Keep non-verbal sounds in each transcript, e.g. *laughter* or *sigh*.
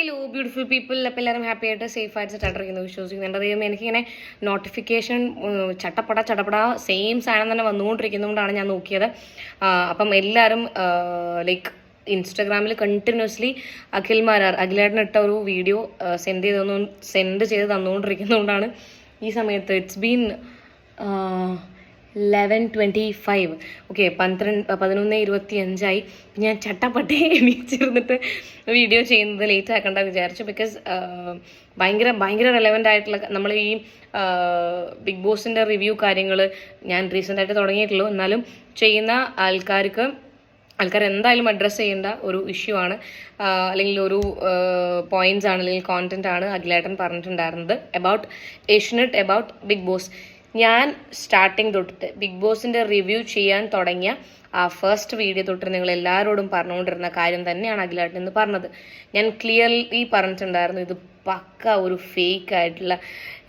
Hello beautiful people അപ്പോൾ എല്ലാവരും happy ആയിട്ട് സേഫ് ആയിട്ട് സെറ്റായിട്ടിരിക്കുന്നു വിശ്വസിക്കുന്നു എന്റെ ദൈവം എനിക്കിങ്ങനെ നോട്ടിഫിക്കേഷൻ ചട്ടപ്പട ചട്ടപ്പട സെയിം സാധനം തന്നെ വന്നുകൊണ്ടിരിക്കുന്നതുകൊണ്ടാണ് ഞാൻ നോക്കിയത്. അപ്പം എല്ലാവരും ലൈക്ക് ഇൻസ്റ്റാഗ്രാമിൽ കണ്ടിന്യൂസ്ലി അഖിൽ മാരാർ അഖിലേട്ടൻ ഇട്ട ഒരു വീഡിയോ സെൻഡ് ചെയ്ത് തന്നു സെൻഡ് ചെയ്ത് തന്നുകൊണ്ടിരിക്കുന്നതുകൊണ്ടാണ് ഈ സമയത്ത്. It's been eleven twenty five okay പന്ത്രണ്ട് പതിനൊന്ന് ഇരുപത്തി അഞ്ചായി ഞാൻ ചട്ടപ്പട്ടി *laughs* എണീച്ചിരുന്നിട്ട് വീഡിയോ ചെയ്യുന്നത് ലേറ്റ് ആക്കണ്ട വിചാരിച്ചു ബിക്കോസ് ഭയങ്കര ഭയങ്കര റെലവന്റ് ആയിട്ടുള്ള നമ്മൾ ഈ ബിഗ് ബോസിന്റെ റിവ്യൂ കാര്യങ്ങൾ ഞാൻ റീസെന്റ് ആയിട്ട് തുടങ്ങിയിട്ടുള്ളൂ. എന്നാലും ചെയ്യുന്ന ആൾക്കാർക്ക് ആൾക്കാർ എന്തായാലും അഡ്രസ്സ് ചെയ്യേണ്ട ഒരു ഇഷ്യൂ ആണ്. അല്ലെങ്കിൽ ഒരു പോയിന്റ്സ് ആണ് അല്ലെങ്കിൽ കോണ്ടന്റ് ആണ് അഖിലേട്ടൻ പറഞ്ഞിട്ടുണ്ടായിരുന്നത് about Asianet about Bigg Boss ഞാൻ സ്റ്റാർട്ടിങ് തൊട്ടിട്ട് ബിഗ് ബോസിന്റെ റിവ്യൂ ചെയ്യാൻ തുടങ്ങിയ ആ ഫസ്റ്റ് വീഡിയോ തൊട്ട് നിങ്ങൾ എല്ലാവരോടും പറഞ്ഞുകൊണ്ടിരുന്ന കാര്യം തന്നെയാണ് അഖിലേട്ടൻ എന്ന് പറഞ്ഞത്. ഞാൻ ക്ലിയർലി പറഞ്ഞിട്ടുണ്ടായിരുന്നു ഇത് പക്ക ഒരു ഫേക്ക് ആയിട്ടുള്ള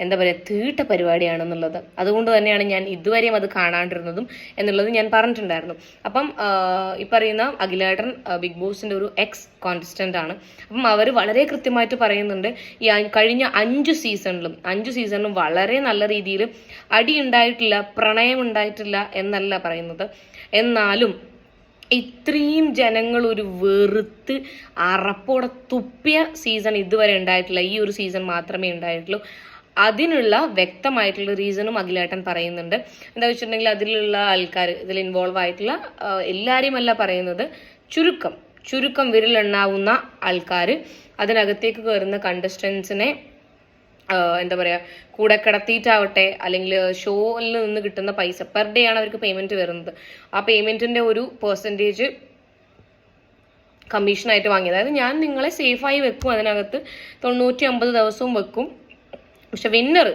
എന്താ പറയുക തീട്ട പരിപാടിയാണെന്നുള്ളത്. അതുകൊണ്ട് തന്നെയാണ് ഞാൻ ഇതുവരെയും അത് കാണാണ്ടിരുന്നതും എന്നുള്ളത് ഞാൻ പറഞ്ഞിട്ടുണ്ടായിരുന്നു. അപ്പം ഈ പറയുന്ന അഖിലേട്ടൻ ബിഗ് ബോസിന്റെ ഒരു എക്സ് കോൺസ്റ്റന്റ് ആണ്. അപ്പം അവർ വളരെ കൃത്യമായിട്ട് പറയുന്നുണ്ട് ഈ കഴിഞ്ഞ അഞ്ച് സീസണിലും അഞ്ച് സീസണിലും വളരെ നല്ല രീതിയിൽ അടി ഉണ്ടായിട്ടില്ല പ്രണയം ഉണ്ടായിട്ടില്ല എന്നല്ല പറയുന്നത്. എന്നാലും ഇത്രയും ജനങ്ങൾ ഒരു വെറുത്ത് അറപ്പോടെ തുപ്പിയ സീസൺ ഇതുവരെ ഉണ്ടായിട്ടില്ല. ഈ ഒരു സീസൺ മാത്രമേ ഉണ്ടായിട്ടുള്ളൂ. അതിനുള്ള വ്യക്തമായിട്ടുള്ള റീസണും അഖിലേട്ടൻ പറയുന്നുണ്ട്. എന്താ വെച്ചിട്ടുണ്ടെങ്കിൽ അതിലുള്ള ആൾക്കാർ ഇതിൽ ഇൻവോൾവ് ആയിട്ടുള്ള എല്ലാവരെയും അല്ല പറയുന്നത് ചുരുക്കം ചുരുക്കം വിരലെണ്ണാവുന്ന ആൾക്കാർ അതിനകത്തേക്ക് കയറുന്ന കണ്ടസ്റ്റൻസിനെ എന്താ പറയാ കൂടെ കിടത്തിയിട്ടാവട്ടെ അല്ലെങ്കിൽ ഷോയിൽ നിന്ന് കിട്ടുന്ന പൈസ പെർ ഡേ ആണ് അവർക്ക് പേയ്മെന്റ് വരുന്നത്. ആ പേയ്മെന്റിന്റെ ഒരു പെർസെന്റേജ് കമ്മീഷനായിട്ട് വാങ്ങി അതായത് ഞാൻ നിങ്ങളെ സേഫായി വെക്കും അതിനകത്ത് തൊണ്ണൂറ്റി അമ്പത് ദിവസവും വെക്കും. പക്ഷെ വിന്നർ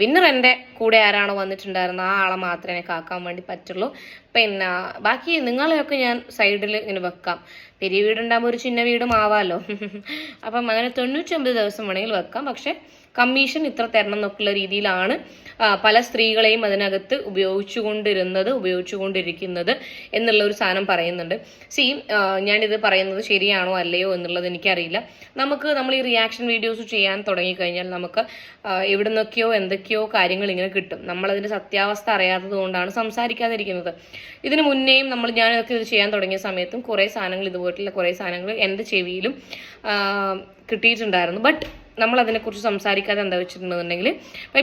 വിന്നർ എന്റെ കൂടെ ആരാണോ വന്നിട്ടുണ്ടായിരുന്നത് ആ ആളെ മാത്രമേ എനിക്ക് ആക്കാൻ വേണ്ടി പറ്റുള്ളൂ. പിന്നെ ബാക്കി നിങ്ങളെയൊക്കെ ഞാൻ സൈഡിൽ ഇങ്ങനെ വെക്കാം. പെരിയ വീടുണ്ടാകുമ്പോൾ ഒരു ചിന്ന വീടും ആവാമല്ലോ *laughs* അപ്പം അങ്ങനെ തൊണ്ണൂറ്റൊമ്പത് ദിവസം വേണമെങ്കിൽ വെക്കാം. പക്ഷെ കമ്മീഷൻ ഇത്ര തരണം എന്നൊക്കെയുള്ള രീതിയിലാണ് പല സ്ത്രീകളെയും അതിനകത്ത് ഉപയോഗിച്ചുകൊണ്ടിരുന്നത് ഉപയോഗിച്ചുകൊണ്ടിരിക്കുന്നത് എന്നുള്ള ഒരു സാധനം പറയുന്നുണ്ട്. സി ഞാനിത് പറയുന്നത് ശരിയാണോ അല്ലയോ എന്നുള്ളത് എനിക്കറിയില്ല. നമുക്ക് നമ്മൾ ഈ റിയാക്ഷൻ വീഡിയോസ് ചെയ്യാൻ തുടങ്ങിക്കഴിഞ്ഞാൽ നമുക്ക് എവിടുന്നൊക്കെയോ എന്തൊക്കെയോ കാര്യങ്ങൾ ഇങ്ങനെ കിട്ടും. നമ്മളതിന്റെ സത്യാവസ്ഥ അറിയാത്തത് കൊണ്ടാണ് സംസാരിക്കാതിരിക്കുന്നത്. ഇതിന് മുന്നേയും നമ്മൾ ഞാനൊക്കെ ഇത് ചെയ്യാൻ തുടങ്ങിയ സമയത്തും കുറേ സാധനങ്ങൾ ഇതുപോലുള്ള കുറേ സാധനങ്ങൾ എന്റെ ചെവിയിലും കിട്ടിയിട്ടുണ്ടായിരുന്നു. ബട്ട് നമ്മൾ അതിനെക്കുറിച്ച് സംസാരിക്കാതെ എന്താ വെച്ചിട്ടുണ്ടെന്നുണ്ടെങ്കിൽ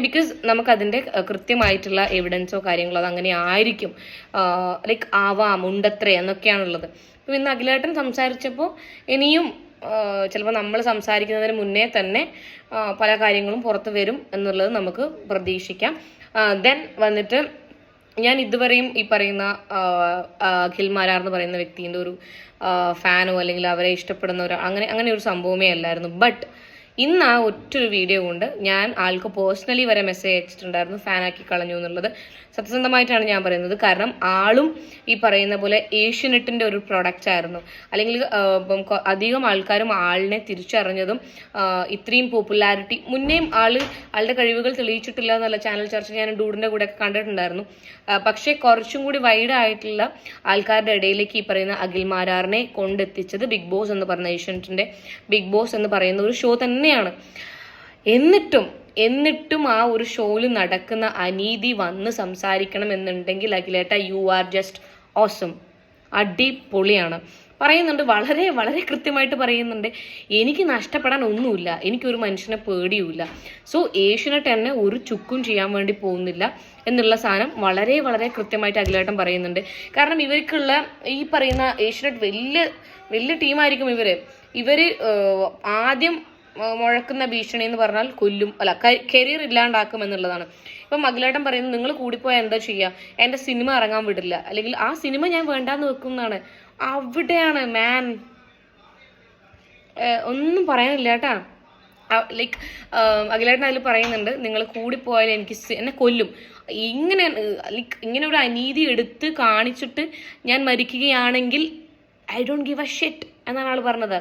ബിക്കോസ് നമുക്കതിന്റെ കൃത്യമായിട്ടുള്ള എവിഡൻസോ കാര്യങ്ങളോ അത് അങ്ങനെ ആയിരിക്കും ലൈക്ക് ആവാം ഉണ്ടത്രേ എന്നൊക്കെയാണുള്ളത്. അപ്പോൾ ഇന്ന് അഖിലേട്ടൻ സംസാരിച്ചപ്പോൾ ഇനിയും ചിലപ്പോൾ നമ്മൾ സംസാരിക്കുന്നതിന് മുന്നേ തന്നെ പല കാര്യങ്ങളും പുറത്തു വരും എന്നുള്ളത് നമുക്ക് പ്രതീക്ഷിക്കാം. ദെൻ വന്നിട്ട് ഞാൻ ഇതുവരെയും ഈ പറയുന്ന അഖിൽ മാരാർ എന്ന് പറയുന്ന വ്യക്തിന്റെ ഒരു ഫാനോ അല്ലെങ്കിൽ അവരെ ഇഷ്ടപ്പെടുന്ന ഒരു അങ്ങനെ അങ്ങനെ ഒരു സംഭവമേ അല്ലായിരുന്നു. ബട്ട് ഇന്ന് ആ ഒറ്റൊരു വീഡിയോ കൊണ്ട് ഞാൻ ആൾക്ക് പേഴ്സണലി വരെ മെസ്സേജ് അയച്ചിട്ടുണ്ടായിരുന്നു. ഫാനാക്കി കളഞ്ഞു എന്നുള്ളത് സത്യസന്ധമായിട്ടാണ് ഞാൻ പറയുന്നത്. കാരണം ആളും ഈ പറയുന്ന പോലെ ഏഷ്യനെറ്റിന്റെ ഒരു പ്രൊഡക്റ്റ് ആയിരുന്നു. അല്ലെങ്കിൽ അധികം ആൾക്കാരും ആളിനെ തിരിച്ചറിഞ്ഞതും ഇത്രയും പോപ്പുലാരിറ്റി മുന്നേയും ആൾ ആളുടെ കഴിവുകൾ തെളിയിച്ചിട്ടില്ല എന്നുള്ള ചാനൽ ചർച്ച ഞാൻ ഡൂഡിന്റെ കൂടെ ഒക്കെ കണ്ടിട്ടുണ്ടായിരുന്നു. പക്ഷേ കുറച്ചും കൂടി വൈഡ് ആയിട്ടുള്ള ആൾക്കാരുടെ ഇടയിലേക്ക് ഈ പറയുന്ന അഖിൽ മാരാറിനെ കൊണ്ടെത്തിച്ചത് ബിഗ് ബോസ് എന്ന് പറയുന്ന ഏഷ്യനെറ്റിന്റെ ബിഗ് ബോസ് എന്ന് പറയുന്ന ഒരു ഷോ തന്നെയാണ്. എന്നിട്ടും എന്നിട്ടും ആ ഒരു ഷോയിൽ നടക്കുന്ന അനീതി വന്ന് സംസാരിക്കണം എന്നുണ്ടെങ്കിൽ അഖിലേട്ട യു ആർ ജസ്റ്റ് ഓസം അടിപൊളിയാണ്. പറയുന്നുണ്ട് വളരെ വളരെ കൃത്യമായിട്ട് പറയുന്നുണ്ട് എനിക്ക് നഷ്ടപ്പെടാൻ ഒന്നുമില്ല എനിക്കൊരു മനുഷ്യനെ പേടിയുമില്ല. സോ ഏഷ്യനെട്ട് എന്നെ ഒരു ചുക്കും ചെയ്യാൻ വേണ്ടി പോകുന്നില്ല എന്നുള്ള സാധനം വളരെ വളരെ കൃത്യമായിട്ട് അഖിലേട്ടൻ പറയുന്നുണ്ട്. കാരണം ഇവർക്കുള്ള ഈ പറയുന്ന ഏഷ്യനെറ്റ് വലിയ വലിയ ടീമായിരിക്കും ഇവർ ഇവർ ആദ്യം മുഴക്കുന്ന ഭീഷണി എന്ന് പറഞ്ഞാൽ കൊല്ലും. അല്ല കരിയർ ഇല്ലാണ്ടാക്കും എന്നുള്ളതാണ്. ഇപ്പം മകളേട്ടൻ പറയുന്നത് നിങ്ങൾ കൂടിപ്പോയാൽ എന്താ ചെയ്യുക എന്റെ സിനിമ ഇറങ്ങാൻ വിടില്ല. അല്ലെങ്കിൽ ആ സിനിമ ഞാൻ വേണ്ടാന്ന് വെക്കുന്നതാണ്. അവിടെയാണ് മാൻ ഒന്നും പറയാനില്ല കേട്ടാ. ലൈക്ക് അഖിലേട്ടൻ അതിൽ പറയുന്നുണ്ട് നിങ്ങൾ കൂടിപ്പോയാൽ എനിക്ക് എന്നെ കൊല്ലും. ഇങ്ങനെ ലൈക്ക് ഇങ്ങനെ ഒരു അനീതി എടുത്ത് കാണിച്ചിട്ട് ഞാൻ മരിക്കുകയാണെങ്കിൽ I don't give a shit എന്നാണ് ആൾ പറഞ്ഞത്.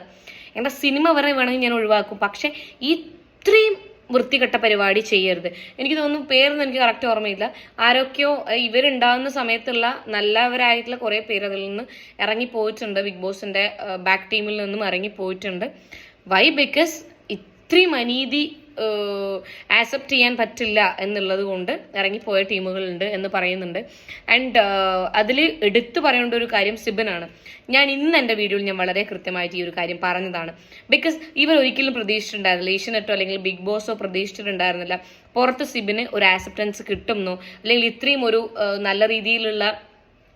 എന്റെ സിനിമ വരെ വേണമെങ്കിൽ ഞാൻ ഒഴിവാക്കും. പക്ഷെ ഇത്രയും വൃത്തികെട്ട പരിപാടി ചെയ്യരുത്. എനിക്ക് തോന്നുന്നു പേരൊന്നും എനിക്ക് കറക്റ്റ് ഓർമ്മയില്ല. ആരൊക്കെയോ ഇവരുണ്ടാകുന്ന സമയത്തുള്ള നല്ലവരായിട്ടുള്ള കുറേ പേര് അതിൽ നിന്ന് ഇറങ്ങിപ്പോയിട്ടുണ്ട് ബിഗ് ബോസിന്റെ ബാക്ക് ടീമിൽ നിന്നും ഇറങ്ങിപ്പോയിട്ടുണ്ട് വൈ ബിക്കസ് ഇത്രയും അനീതി ആക്സെപ്റ്റ് ചെയ്യാൻ പറ്റില്ല എന്നുള്ളത് കൊണ്ട് ഇറങ്ങിപ്പോയ ടീമുകളുണ്ട് എന്ന് പറയുന്നുണ്ട്. ആൻഡ് അതിൽ എടുത്തു പറയേണ്ട ഒരു കാര്യം സിബനാണ്. ഞാൻ ഇന്ന് എന്റെ വീഡിയോയിൽ ഞാൻ വളരെ കൃത്യമായിട്ട് ഈ ഒരു കാര്യം പറഞ്ഞതാണ്. ബിക്കോസ് ഇവർ ഒരിക്കലും പ്രതീക്ഷിച്ചിട്ടുണ്ടായിരുന്നില്ല. ഏഷ്യനെറ്റോ അല്ലെങ്കിൽ ബിഗ് ബോസോ പ്രതീക്ഷിച്ചിട്ടുണ്ടായിരുന്നില്ല. പുറത്ത് സിബിന് ഒരു ആക്സെപ്റ്റൻസ് കിട്ടുമെന്നോ അല്ലെങ്കിൽ ഇത്രയും ഒരു നല്ല രീതിയിലുള്ള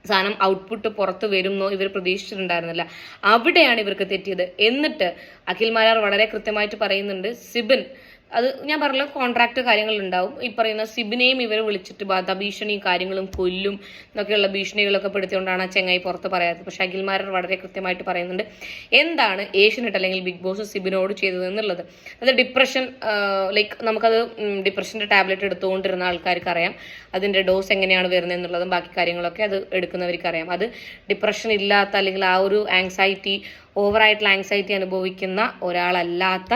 സാധനം ഔട്ട്പുട്ട് പുറത്ത് വരുമെന്നോ ഇവർ പ്രതീക്ഷിച്ചിട്ടുണ്ടായിരുന്നില്ല. അവിടെയാണ് ഇവർക്ക് തെറ്റിയത്. എന്നിട്ട് അഖിൽ മാരാർ വളരെ കൃത്യമായിട്ട് പറയുന്നുണ്ട് സിബിൻ അത് ഞാൻ പറഞ്ഞ കോൺട്രാക്ട് കാര്യങ്ങളുണ്ടാവും. ഈ പറയുന്ന സിബിനെയും ഇവരെ വിളിച്ചിട്ട് വധഭീഷണിയും കാര്യങ്ങളും കൊല്ലും എന്നൊക്കെയുള്ള ഭീഷണികളൊക്കെ പെടുത്തിയോണ്ടാണ് ആ ചെങ്ങായി പുറത്ത് പറയാത്തത്. പക്ഷെ അഖിൽമാരർ വളരെ കൃത്യമായിട്ട് പറയുന്നുണ്ട് എന്താണ് ഏഷ്യനെട്ട് അല്ലെങ്കിൽ ബിഗ് ബോസ് സിബിനോട് ചെയ്തത് എന്നുള്ളത്? അത് ഡിപ്രഷൻ ലൈക്ക് നമുക്കത് ഡിപ്രഷന്റെ ടാബ്ലറ്റ് എടുത്തുകൊണ്ടിരുന്ന ആൾക്കാർക്ക് അറിയാം. അതിന്റെ ഡോസ് എങ്ങനെയാണ് വരുന്നത് എന്നുള്ളതും ബാക്കി കാര്യങ്ങളൊക്കെ അത് എടുക്കുന്നവർക്ക് അറിയാം. അത് ഡിപ്രഷൻ ഇല്ലാത്ത അല്ലെങ്കിൽ ആ ഒരു ആങ്സൈറ്റി ഓവറായിട്ടുള്ള ആങ്സൈറ്റി അനുഭവിക്കുന്ന ഒരാളല്ലാത്ത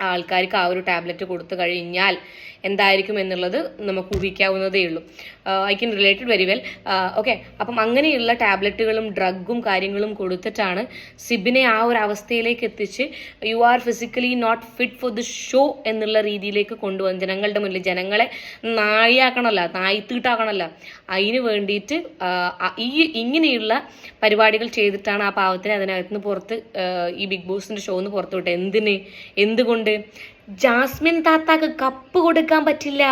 ആൾക്കാർക്ക് ആ ഒരു ടാബ്ലറ്റ് കൊടുത്തു കഴിഞ്ഞാൽ എന്തായിരിക്കും എന്നുള്ളത് നമുക്ക് ഊഹിക്കാവുന്നതേ ഉള്ളൂ. I can related very well okay അപ്പം അങ്ങനെയുള്ള ടാബ്ലറ്റുകളും ഡ്രഗും കാര്യങ്ങളും കൊടുത്തിട്ടാണ് സിബിനെ ആ ഒരു അവസ്ഥയിലേക്ക് എത്തിച്ച് you are physically not fit for the show എന്നുള്ള രീതിയിലേക്ക് കൊണ്ടുവന്ന് ജനങ്ങളുടെ മുന്നിൽ ജനങ്ങളെ നായിയാക്കണമല്ല നായിത്തീട്ടാക്കണമല്ല. അതിന് വേണ്ടിയിട്ട് ഈ ഇങ്ങനെയുള്ള പരിപാടികൾ ചെയ്തിട്ടാണ് ആ പാവത്തിനെ അതിനകത്ത് നിന്ന് പുറത്ത് ഈ ബിഗ് ബോസിന്റെ ഷോന്ന് പുറത്തു വിട്ടത് എന്തിന്? എന്തുകൊണ്ട്? ജാസ്മിൻ താത്താക്ക് കപ്പ് കൊടുക്കാൻ പറ്റില്ല.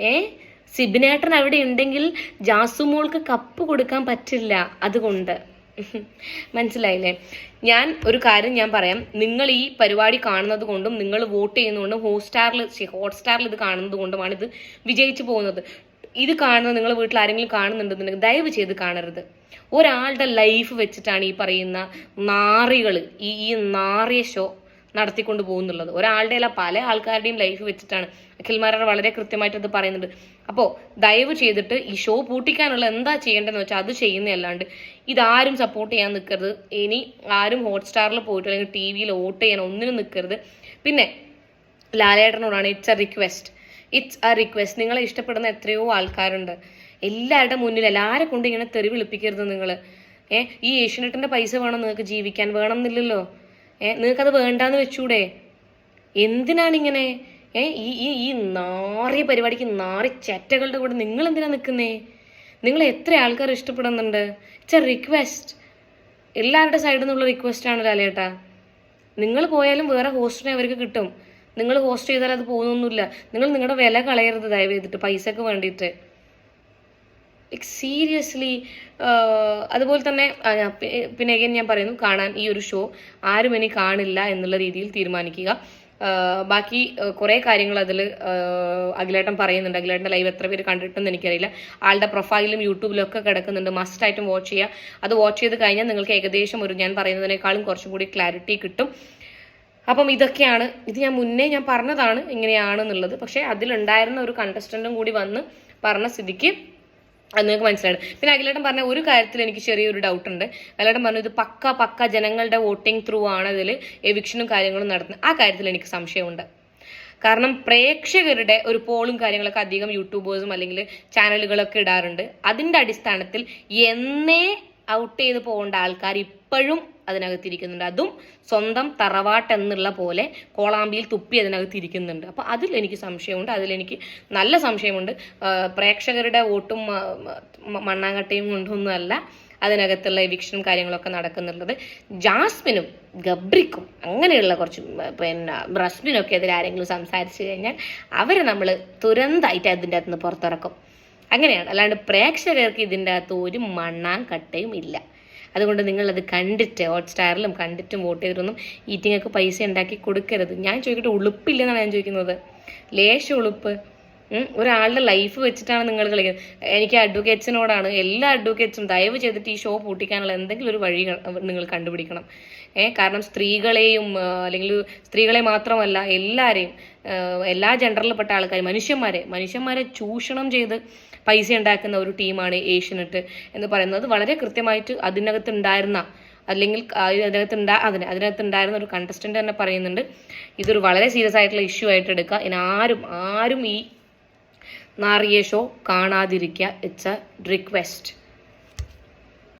ഏ? സിബിനേട്ടൻ അവിടെ ഉണ്ടെങ്കിൽ ജാസുമോൾക്ക് കപ്പ് കൊടുക്കാൻ പറ്റില്ല. അതുകൊണ്ട്. മനസ്സിലായില്ലേ? ഞാൻ ഒരു കാര്യം ഞാൻ പറയാം. നിങ്ങൾ ഈ പരിപാടി കാണുന്നത് കൊണ്ടും നിങ്ങൾ വോട്ട് ചെയ്യുന്നതുകൊണ്ടും ഹോട്ട്സ്റ്റാറിൽ ഹോട്ട്സ്റ്റാറിൽ ഇത് കാണുന്നത് കൊണ്ടുമാണ് ഇത് വിജയിച്ചു പോകുന്നത്. ഇത് കാണുന്നത് നിങ്ങൾ വീട്ടിൽ ആരെങ്കിലും കാണുന്നുണ്ടെന്നുണ്ടെങ്കിൽ ദയവ് ചെയ്ത് കാണരുത്. ഒരാളുടെ ലൈഫ് വെച്ചിട്ടാണ് ഈ പറയുന്ന നാറികൾ ഈ ഈ നാറിയ ഷോ. നടത്തിക്കൊണ്ട് പോകുന്നുള്ളത്. ഒരാളുടെ അല്ല പല ആൾക്കാരുടെയും ലൈഫ് വെച്ചിട്ടാണ്. അഖിൽമാരാർ വളരെ കൃത്യമായിട്ട് അത് പറയുന്നുണ്ട്. അപ്പോൾ ദയവ് ചെയ്തിട്ട് ഈ ഷോ പൂട്ടിക്കാനുള്ള എന്താ ചെയ്യേണ്ടതെന്ന് വെച്ചാൽ അത് ചെയ്യുന്നതല്ലാണ്ട് ഇതാരും സപ്പോർട്ട് ചെയ്യാൻ നിൽക്കരുത് ഇനി ആരും ഹോട്ട്സ്റ്റാറിൽ പോയിട്ട് അല്ലെങ്കിൽ ടി വിയിൽ വോട്ട് ചെയ്യാൻ ഒന്നിനും നിൽക്കരുത് പിന്നെ ലാലേട്ടനോടാണ് it's a request it's a request നിങ്ങളെ ഇഷ്ടപ്പെടുന്ന എത്രയോ ആൾക്കാരുണ്ട്. എല്ലാവരുടെ മുന്നിൽ എല്ലാവരെ കൊണ്ട് ഇങ്ങനെ തെറി വിളിപ്പിക്കരുത് നിങ്ങൾ ഏഹ് ഈ ഏഷ്യനെറ്റിന്റെ പൈസ വേണം നിങ്ങൾക്ക് ജീവിക്കാൻ വേണം എന്നില്ലല്ലോ. ഏ നിങ്ങൾക്കത് വേണ്ടാന്ന് വെച്ചൂടെ? എന്തിനാണ് ഇങ്ങനെ ഏ ഈ ഈ ഈ നാറിയ പരിപാടിക്ക് നാറി ചറ്റകളുടെ കൂടെ നിങ്ങൾ എന്തിനാ നിൽക്കുന്നേ നിങ്ങൾ എത്ര ആൾക്കാർ ഇഷ്ടപ്പെടുന്നുണ്ട്? ഇറ്റ്സ് എ റിക്വസ്റ്റ് എല്ലാവരുടെ സൈഡിൽ നിന്നുള്ള റിക്വസ്റ്റ് ആണ് ലാലേട്ടാ. നിങ്ങൾ പോയാലും വേറെ ഹോസ്റ്റിനെ അവർക്ക് കിട്ടും. നിങ്ങൾ ഹോസ്റ്റ് ചെയ്താൽ അത് പോകുന്നൊന്നുമില്ല. നിങ്ങൾ നിങ്ങളുടെ വില കളയരുത് ദയവ് ചെയ്തിട്ട് പൈസക്ക് വേണ്ടിയിട്ട്. ലൈക്ക് സീരിയസ്ലി അതുപോലെ തന്നെ പിന്നെ അഗൈൻ ഞാൻ പറയുന്നു കാണാൻ ഈ ഒരു ഷോ ആരും ഇനി കാണില്ല എന്നുള്ള രീതിയിൽ തീരുമാനിക്കുക. ബാക്കി കുറേ കാര്യങ്ങൾ അതിൽ അഖിലേട്ടൻ പറയുന്നുണ്ട്. അഖിലേട്ടന്റെ ലൈവ് എത്ര പേര് കണ്ടിട്ടുണ്ടെന്ന് എനിക്കറിയില്ല. ആളുടെ പ്രൊഫൈലും യൂട്യൂബിലും ഒക്കെ കിടക്കുന്നുണ്ട്. മസ്റ്റായിട്ടും വാച്ച് ചെയ്യുക. അത് വാച്ച് ചെയ്ത് കഴിഞ്ഞാൽ നിങ്ങൾക്ക് ഏകദേശം ഒരു ഞാൻ പറയുന്നതിനേക്കാളും കുറച്ചും കൂടി ക്ലാരിറ്റി കിട്ടും. അപ്പം ഇതൊക്കെയാണ്. ഇത് ഞാൻ മുന്നേ ഞാൻ പറഞ്ഞതാണ് ഇങ്ങനെയാണെന്നുള്ളത്. പക്ഷേ അതിലുണ്ടായിരുന്ന ഒരു കണ്ടസ്റ്റന്റും കൂടി വന്ന് പറഞ്ഞ സ്ഥിതിക്ക് അത് നിങ്ങൾക്ക് മനസ്സിലാണ് പിന്നെ അഖിലേട്ടൻ പറഞ്ഞ ഒരു കാര്യത്തിൽ എനിക്ക് ചെറിയൊരു ഡൗട്ട് ഉണ്ട്. അഖിലേട്ടൻ പറഞ്ഞു ഇത് പക്ക പക്ക ജനങ്ങളുടെ വോട്ടിംഗ് ത്രൂ ആണ് ഇതിൽ എവിക്ഷനും കാര്യങ്ങളും നടത്തുന്നത്. ആ കാര്യത്തിൽ എനിക്ക് സംശയമുണ്ട്. കാരണം പ്രേക്ഷകരുടെ ഒരു പോളും കാര്യങ്ങളൊക്കെ അധികം യൂട്യൂബേഴ്സും അല്ലെങ്കിൽ ചാനലുകളൊക്കെ ഇടാറുണ്ട്. അതിന്റെ അടിസ്ഥാനത്തിൽ എന്നേ ഔട്ട് ചെയ്ത് പോകേണ്ട ആൾക്കാർ ഇപ്പോഴും അതിനകത്തിരിക്കുന്നുണ്ട്. അതും സ്വന്തം തറവാട്ട് എന്നുള്ള പോലെ കോളാമ്പിയിൽ തുപ്പി അതിനകത്തിരിക്കുന്നുണ്ട്. അപ്പോൾ അതിൽ എനിക്ക് സംശയമുണ്ട്. അതിലെനിക്ക് നല്ല സംശയമുണ്ട്. പ്രേക്ഷകരുടെ വോട്ടും മണ്ണാങ്കട്ടയും കൊണ്ടൊന്നുമല്ല അതിനകത്തുള്ള എവിക്ഷനും കാര്യങ്ങളൊക്കെ നടക്കുന്നുള്ളത്. ജാസ്മിനും ഗബ്രിക്കും അങ്ങനെയുള്ള കുറച്ച് പിന്നെ റസ്മിനൊക്കെ എതിരെ ആരെങ്കിലും സംസാരിച്ചു കഴിഞ്ഞാൽ അവരെ നമ്മൾ തുരന്തായിട്ട് അതിന്റെ അകത്ത് നിന്ന് പുറത്തിറക്കും. അങ്ങനെയാണ്. അല്ലാണ്ട് പ്രേക്ഷകർക്ക് ഇതിന്റെ അകത്ത് ഒരു മണ്ണാങ്കട്ടയും ഇല്ല. അതുകൊണ്ട് നിങ്ങളത് കണ്ടിട്ട് ഹോട്ട്സ്റ്റാറിലും കണ്ടിട്ടും വോട്ട് ചെയ്തിട്ടൊന്നും ഈറ്റിങ്ങൾക്ക് പൈസ ഉണ്ടാക്കി കൊടുക്കരുത്. ഞാൻ ചോദിക്കട്ടെ ഉളുപ്പില്ലെന്നാണ് ഞാൻ ചോദിക്കുന്നത്. ലേശ ഉളുപ്പ്. ഒരാളുടെ ലൈഫ് വെച്ചിട്ടാണ് നിങ്ങൾ കളിക്കുന്നത്. എനിക്ക് അഡ്വക്കേറ്റ്സിനോടാണ് എല്ലാ അഡ്വക്കേറ്റ്സും ദയവ് ചെയ്തിട്ട് ഈ ഷോ പൂട്ടിക്കാനുള്ള എന്തെങ്കിലും ഒരു വഴി നിങ്ങൾ കണ്ടുപിടിക്കണം. ഏ കാരണം സ്ത്രീകളെയും അല്ലെങ്കിൽ സ്ത്രീകളെ മാത്രമല്ല എല്ലാവരെയും എല്ലാ ജെൻഡറിൽപ്പെട്ട ആൾക്കാർ മനുഷ്യന്മാരെ മനുഷ്യന്മാരെ ചൂഷണം ചെയ്ത് പൈസ ഉണ്ടാക്കുന്ന ഒരു ടീമാണ് ഏഷ്യനെറ്റ് എന്ന് പറയുന്നത്. വളരെ കൃത്യമായിട്ട് അതിനകത്ത് ഉണ്ടായിരുന്ന അല്ലെങ്കിൽ അതിനകത്ത് ഉണ്ടാ അതിന് അതിനകത്ത് ഉണ്ടായിരുന്ന ഒരു കണ്ടസ്റ്റന്റ് തന്നെ പറയുന്നുണ്ട്. ഇതൊരു വളരെ സീരിയസ് ആയിട്ടുള്ള ഇഷ്യൂ ആയിട്ട് എടുക്കുക. ഇനി ആരും ആരും ഈ നാറിയ ഷോ കാണാതിരിക്കുക. It's a request